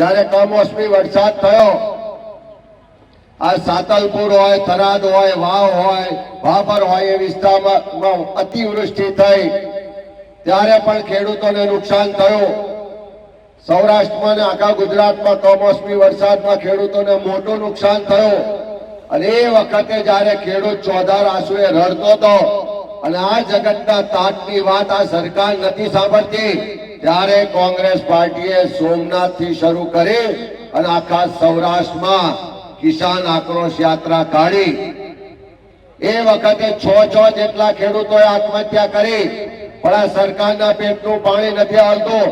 જ્યારે કમોસમી વરસાદ થયો, આ સાતલપુર હોય, થરાદ હોય, વાવ હોય, ભાભર હોય એ વિસ્તારમાં અતિવૃષ્ટિ થઈ. ત્યારે પણ ખેડૂતોને નુકસાન થયું. સૌરાષ્ટ્રમાં ને આખા ગુજરાતમાં કમોસમી વરસાદમાં ખેડૂતોને મોટું નુકસાન થયું. અને એ વખતે જ્યારે ખેડૂત ચોધાર આંસુએ રડતો હતો, અને આ જગતના તાટની વાત આ સરકાર નથી સાંભળતી ત્યારે કોંગ્રેસ પાર્ટીએ સોમનાથથી શરૂ કરી અને આખા સૌરાષ્ટ્રમાં કિસાન આક્રોશ યાત્રા કાઢી. એ વખતે છ છ જેટલા ખેડૂતોએ આત્મહત્યા કરી, પણ આ સરકારના પેટનું પાણી નથી આવતું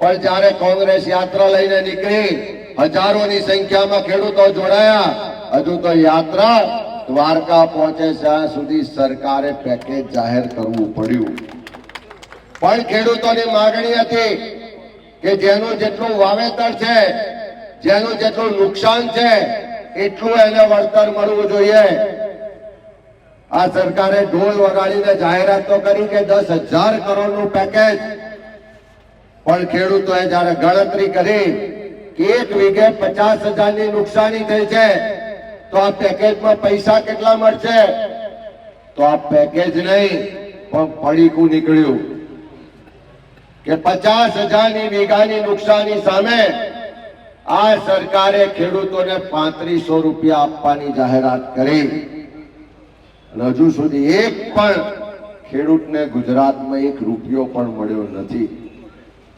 પણ જ્યારે કોંગ્રેસ યાત્રા લઈને નીકળી, હજારોની સંખ્યામાં ખેડૂતો જોડાયા. હજુ તો યાત્રા દ્વારકા પહોંચે ત્યાં સુધી સરકારે પેકેજ જાહેર કરવું પડ્યું. પણ ખેડૂતોની માગણી હતી કે જેનું જેટલું વાવેતર છે, જેનું જેટલું નુકસાન છે, એટલું એને વળતર મળવું જોઈએ. આ સરકારે ઢોલ વગાડીને જાહેરાત તો કરી કે દસ હજાર કરોડનું પેકેજ પણ ખેડૂતોએ જયારે ગણતરી કરી કે એક વીઘે પચાસ હજારની નુકસાની થઈ છે, તો આ પેકેજમાં પૈસા કેટલા મળશે? તો આ પેકેજ નહીં, પણ પડીકું નીકળ્યું. કે પચાસ હજારની વીઘાની નુકસાની સામે આ સરકારે ખેડૂતોને પાંત્રીસો રૂપિયા આપવાની જાહેરાત કરી. અને હજુ સુધી એક પણ ખેડૂતને ગુજરાતમાં એક રૂપિયો પણ મળ્યો નથી.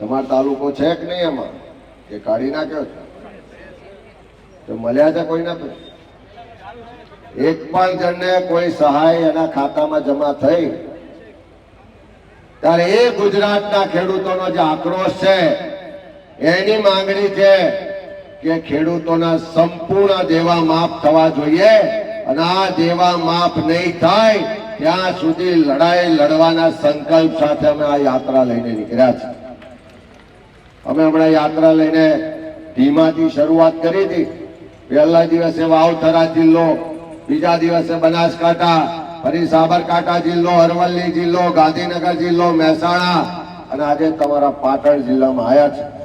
તમારો તાલુકો છે કે નહીં એમાં કે કાઢી નાખ્યો છે? તો મળ્યા છે કોઈને એક પણ જણને કોઈ સહાય એના ખાતામાં જમા થઈ. ત્યારે એ ગુજરાતના ખેડૂતોનો જે આક્રોશ છે, એની માંગણી છે કે ખેડૂતોના સંપૂર્ણ દેવા માફ થવા જોઈએ અને આ દેવા માફ નહીં થાય, ત્યાં સુધી લડાઈ લડવાના સંકલ્પ સાથે અમે આ યાત્રા લઈને નીકળ્યા છે અમે હમણાં યાત્રા લઈને ધીમાથી શરૂઆત કરી હતી. પહેલા દિવસે વાવથરા જિલ્લો, બીજા દિવસે બનાસકાંઠા ફરી સાબરકાંઠા જિલ્લો, અરવલ્લી જિલ્લો, ગાંધીનગર જિલ્લો, મહેસાણા. અને આજે તમારા પાટણ જિલ્લામાં આવ્યા છે.